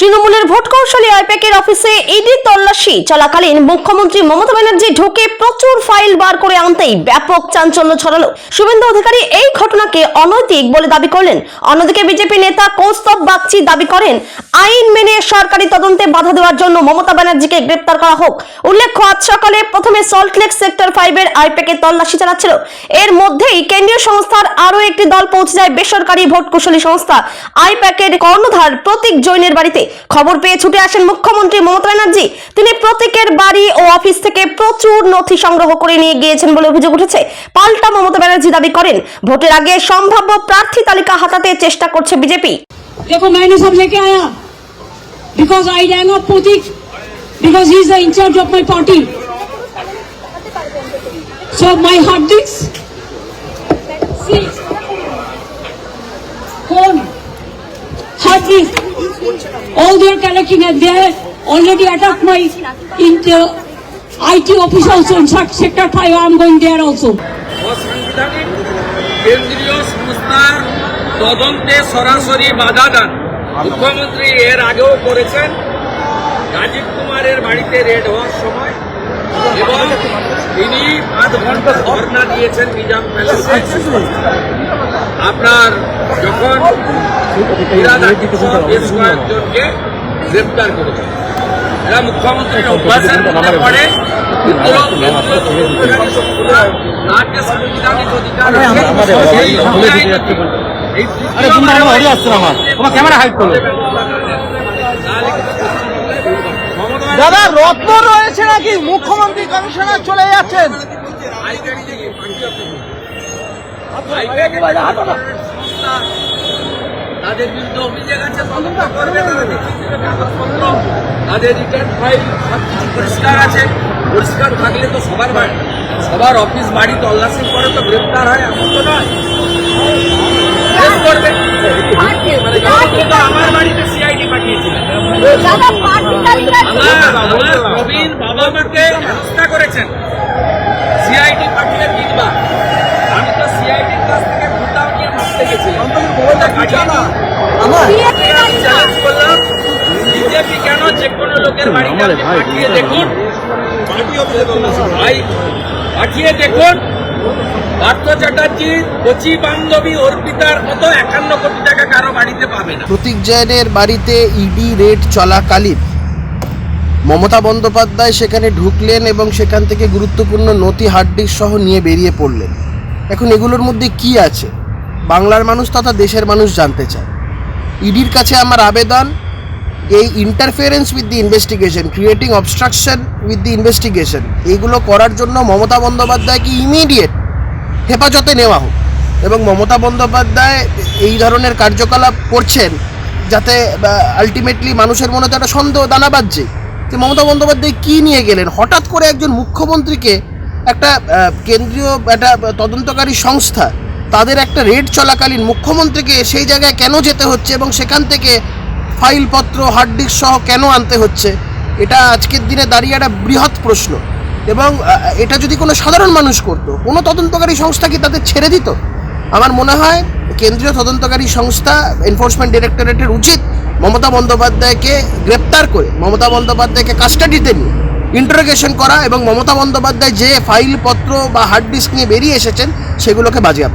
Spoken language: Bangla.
তৃণমূলের ভোট কৌশলী আইপ্যাকের অফিসে ইডি তল্লাশি। চলাকালীন মুখ্যমন্ত্রী মমতা ব্যানার্জি ঢুকে প্রচুর ফাইল বার করে আনতেই ব্যাপক চাঞ্চল্য ছড়ালো। শুভেন্দু অধিকারী এই ঘটনাকে অনৈতিক বলে দাবি করলেন। অন্যদিকে বিজেপি নেতা কৌস্তব বাগচি দাবি করেন আইন মেনে সরকারি তদন্তে বাধা দেওয়ার জন্য মমতা ব্যানার্জিকে গ্রেপ্তার করা হোক উল্লেখ্য আজ সকালে প্রথমে সল্টলেক সেক্টর ফাইভের আইপ্যাকের তল্লাশি চালাচ্ছিল এর মধ্যেই কেন্দ্রীয় সংস্থার আরও একটি দল পৌঁছে যায় বেসরকারি ভোট কুশলী সংস্থা আইপ্যাকের কর্ণধার প্রতীক জৈনের বাড়িতে খবর পেয়ে ছুটে আসেন মুখ্যমন্ত্রী মমতা ব্যানার্জি তিনি প্রতীকের বাড়ি ও অফিস থেকে প্রচুর নথি সংগ্রহ করে নিয়ে গিয়েছেন বলে অভিযোগ উঠেছে পাল্টা মমতা ব্যানার্জি দাবি করেন ভোটের আগে সম্ভাব্য প্রার্থী তালিকা হাতাতে চেষ্টা করছে বিজেপি देखो मैंने सब लेके आया because I rang up Potik because he's the in charge of my party. So my hard disks. See, phone, hard disk, all their collection and they already attacked my inter IT office also in sector 5. am going there also. কেন্দ্রীয় সংস্থার তদন্তে সরাসরি বাধা মুখ্যমন্ত্রী এর আগেও করেছেন। রাজীব কুমারের বাড়িতে রেড হওয়ার সময় এবং তিনি পাঁচ ঘণ্টা ধর্ণা দিয়েছেন নিজাম প্যালেসে। আপনার যখন বেশ কয়েকজনকে গ্রেপ্তার করেছেন এরা মুখ্যমন্ত্রীর অভ্যাসের মধ্যে পড়ে। সংস্থা রাজ্য অধিকার আছে। এই অন্যায় নীতি, এই তৃতীয়বারের তোমার ক্যামেরা হাইড মমতা দাদা রত্ন রয়েছে নাকি? মুখ্যমন্ত্রী কমিশনার চলে যাচ্ছেন। তাদের বিরুদ্ধে অভিযোগ আছে তদন্ত করবে তাদের রিটার্ন ফাইল সব কিছু পরিষ্কার আছে। পরিষ্কার থাকলে তো সবার বাড়ি সবার অফিস বাড়ি তল্লাশি করে তো গ্রেপ্তার হয় এমন তো নয়। করবে। মানে আমার বাড়িতে সিআইডি পাঠিয়েছিলেন। আমার প্রবীণ বাবা মাকে হেনস্থা করেছেন। সিআইডি পাঠিয়ে তিনবার। আমি তো সিআইডির কাছ থেকে ভোটাও নিয়ে মারতে গেছিলাম। বিজেপি কেন যে কোনো লোকের বাড়িতে পাঠিয়ে দেখুন। ভাই পাঠিয়ে দেখুন। প্রতীক জৈনের বাড়িতে ইডি রেড চলাকালীন। মমতা বন্দ্যোপাধ্যায় সেখানে ঢুকলেন এবং সেখান থেকে গুরুত্বপূর্ণ নথি হার্ডডিস্ক সহ নিয়ে বেরিয়ে পড়লেন। এখন এগুলোর মধ্যে কি আছে? বাংলার মানুষ তথা দেশের মানুষ জানতে চায়। ইডির কাছে আমার আবেদন এই interference with the investigation creating obstruction with the investigation এইগুলো করার জন্য মমতা বন্দ্যোপাধ্যায়কে ইমিডিয়েট হেফাজতে নেওয়া হোক? এবং মমতা বন্দ্যোপাধ্যায় এই ধরনের কার্যকলাপ করছেন যাতে আলটিমেটলি মানুষের মনে তো একটা সন্দেহ দানা বাজছে যে মমতা বন্দ্যোপাধ্যায় কী নিয়ে গেলেন? হঠাৎ করে একজন মুখ্যমন্ত্রীকে একটা কেন্দ্রীয় একটা তদন্তকারী সংস্থা, তাদের একটা রেড চলাকালীন মুখ্যমন্ত্রীকে সেই জায়গায় কেন যেতে হচ্ছে এবং সেখান থেকে ফাইলপত্র হার্ড ডিস্ক সহ কেন আনতে হচ্ছে? এটা আজকের দিনে দাঁড়িয়ে একটা বৃহৎ প্রশ্ন। এবং এটা যদি কোনো সাধারণ মানুষ করতো, কোনো তদন্তকারী সংস্থা কি তাদের ছেড়ে দিত? আমার মনে হয়, কেন্দ্রীয় তদন্তকারী সংস্থা এনফোর্সমেন্ট ডিরেক্টরেটের উচিত মমতা বন্দ্যোপাধ্যায়কে গ্রেপ্তার করে, মমতা বন্দ্যোপাধ্যায়কে কাস্টাডিতে নিয়ে ইন্টারোগেশন করা এবং মমতা বন্দ্যোপাধ্যায় যে ফাইলপত্র বা হার্ড ডিস্ক নিয়ে বেরিয়ে এসেছেন, সেগুলোকে বাজেয়াপ্ত